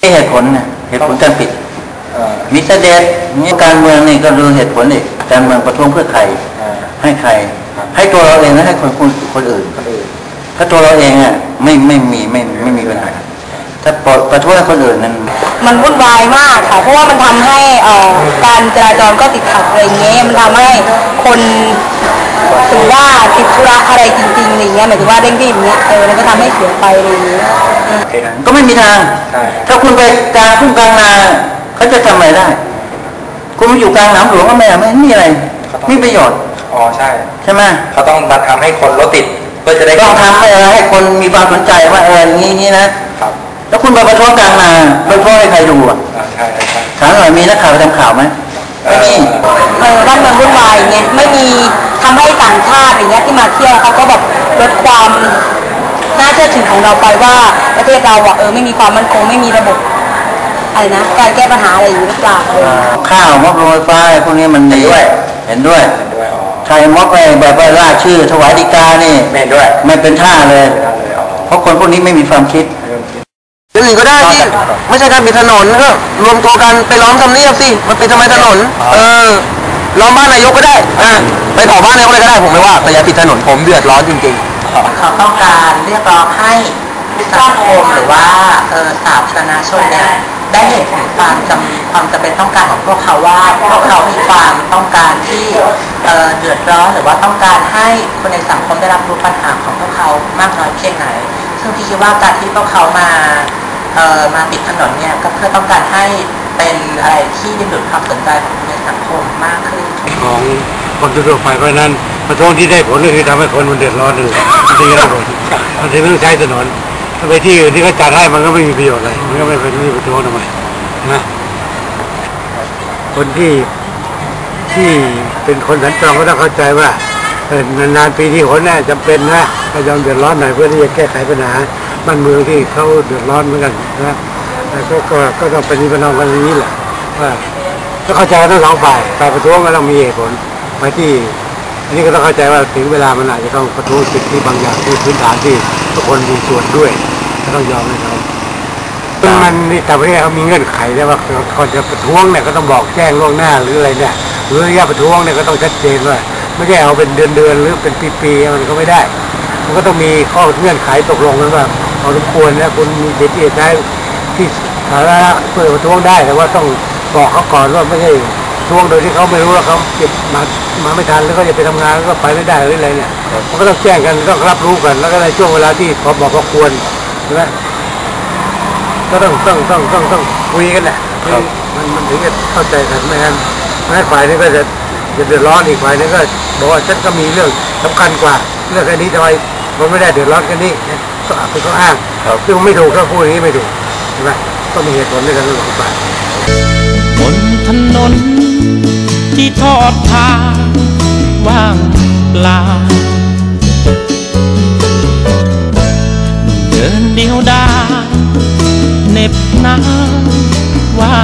เหตุผลนะเหตุผลการปิดเอ่อมีเสด็จนี่การเมืองนี่ก็ดูเหตุผลอีกการเมืองประท้วงเพื่อใครอ่าให้ใครครับให้ตัวเราเองนะให้คนคนคนอื่นคนอื่น ถ้าตัวเราเองอะไม่ไม่มีไม่ไม่มีปัญหาถ้าปล่อยประท้วงให้คนอื่นนั้น มันวุ่นวายมากค่ะเพราะว่ามันทำให้เอ่อการจราจรก็ติดขัดอะไรเงี้ยมันทำให้คนถือว่าติดธุระอะไรจริงๆอะไรเงี้ยหมายถึงว่าเร่งรีบอย่างเงี้ยเออมันก็ทำให้เสียไปอะไรอย่างเงี้ยโอเคนะ ก็ไม่มีทางใช่ถ้าคุณไปกลางทุ่งกลางนาเขาจะทำอะไรได้ คุณมาอยู่กลางน้ำหลวงก็ไม่ไม่มีอะไรมีประโยชน์อ๋อใช่ใช่ไหมเขาต้องมาทำให้คนรถติดเพื่อจะได้ต้องทำให้อะไรให้คนมีความสนใจว่าเอออย่างนี้อย่างนี้นะครับแล้วคุณไปประท้วงกลางนาประท้วงให้ใครดูอะอ่าใช่ใช่ใช่ถามหน่อยมีนักข่าวไปทำข่าวไหมไม่มีเออบ้านเมืองวุ่นวายอย่างเงี้ยไม่มีทำให้ต่างชาติอย่างเงี้ยที่มาเที่ยวเขาก็แบบลดความ น่าเชื่อถือของเราไปว่าประเทศเราอะเออไม่มีความมั่นคงไม่มีระบบอะไรนะการแก้ปัญหาอะไรอย่างนี้หรือเปล่าเอออ่าข้าวมอบโรงไฟฟ้าอะไรพวกนี้มันดีเห็นด้วยเห็นด้วยอ๋อใครมอบไปแบบว่าล่าชื่อ ถวายดีกานี่ไม่เห็นด้วยไม่เป็นท่าเลยไม่ได้เลยอ๋อเพราะคนพวกนี้ไม่มีความคิดเริ่มคิดอย่างอื่นก็ได้ที่ไม่ใช่การปิดถนนก็รวมตัวกันไปล้อมทำเนียบสิมันเป็นทำไมถนน เออล้อมบ้านนายกก็ได้อะไปเผาบ้านนายกเลยก็ได้ผมไม่ว่าแต่อย่าปิดถนนผมเดือดร้อนจริง เขาต้องการเรียกร้องให้สังคมหรือว่าสาธารณชนเนี่ยได้เห็นถึงความจำความจำเป็นต้องการของพวกเขาว่า พวกเขามีความต้องการที่เดือดร้อนหรือว่าต้องการให้คนในสังคมได้รับรู้ปัญหาของพวกเขามากน้อยเพียงไหน ซึ่งพี่คิดว่าการที่พวกเขามามาปิดถนนเนี่ยก็เพื่อต้องการให้เป็นอะไรที่ดึงดูดความสนใจของคนในสังคมมากขึ้นของ คนทั่วไปเพราะนั้นประท้วงที่ได้ผลก็คือทำให้คนมันเดือดร้อนเลยมันถึงจะได้ผลมันถึงต้องใช้ถนนถ้าไปที่อื่นที่เขาจัดให้มันก็ไม่มีประโยชน์อะไรมันก็ไม่เป็นที่ประท้วงทำไมนะคนที่ที่เป็นคนสัญจรก็ต้องเข้าใจว่าเออนานๆปีที่หนน่ะจำเป็นนะก็ยอมเดือดร้อนหน่อยเพื่อที่จะแก้ไขปัญหาบ้านเมืองที่เขาเดือดร้อนเหมือนกันนะแล้วก็ก็ก็ต้องปฏิบัติกันอย่างนี้แหละว่าก็เข้าใจทั้งสองฝ่ายฝ่ายประท้วงก็ต้องมีเหตุผล ไปที่ อันนี้ก็ต้องเข้าใจว่าถึงเวลามันอาจจะต้องประท้วงสิทธิบางอย่างที่พื้นฐานที่ทุกคนมีส่วนด้วยก็ต้องยอมให้เขามันนี่แต่ประเทศเขามีเงื่อนไขแล้วว่าคนจะประท้วงเนี่ยก็ต้องบอกแจ้งล่วงหน้าหรืออะไรเนี่ยหรือระยะประท้วงเนี่ยก็ต้องชัดเจนว่าไม่ใช่เอาเป็นเดือนๆหรือเป็นปีๆมันก็ไม่ได้ มันก็ต้องมีข้อเงื่อนไขตกลงกันว่าพอสมควรนะคุณมีสิทธิ์ที่จะใช้ที่สาธารณะเพื่อประท้วงได้แต่ว่าต้องบอกเขาก่อนว่าไม่ใช่ ท้วงโดยที่เขาไม่รู้ว่าเขาเก็บมามาไม่ทันแล้วก็จะไปทำงานแล้วก็ไปไม่ได้หรืออะไรเนี่ยมันก็ต้องแจ้งกันต้องรับรู้กัน แล้วก็ในช่วงเวลาที่พอบอกพอควรใช่ไหมก็ต้องต้องต้องต้องต้องคุยกันแหละมันมันถึงจะเข้าใจกันไม่งั้นไม่งั้นฝ่ายนี้ก็จะจะเดือดร้อนอีกฝ่ายนึงก็บอกว่าฉันก็มีเรื่องสำคัญกว่า เรื่องแค่นี้ทำไมมันไม่ได้เดือดร้อนแค่นี้ก็เป็นข้ออ้างซึ่งมันไม่ถูกถ้าพูดอย่างนี้ไม่ถูกใช่ไหมต้องมีเหตุผลด้วยกันทั้งสองฝ่ายบ นถนน ที่ทอดทางว่างเปล่าเดินเดียวดายเหน็บหนาวว่า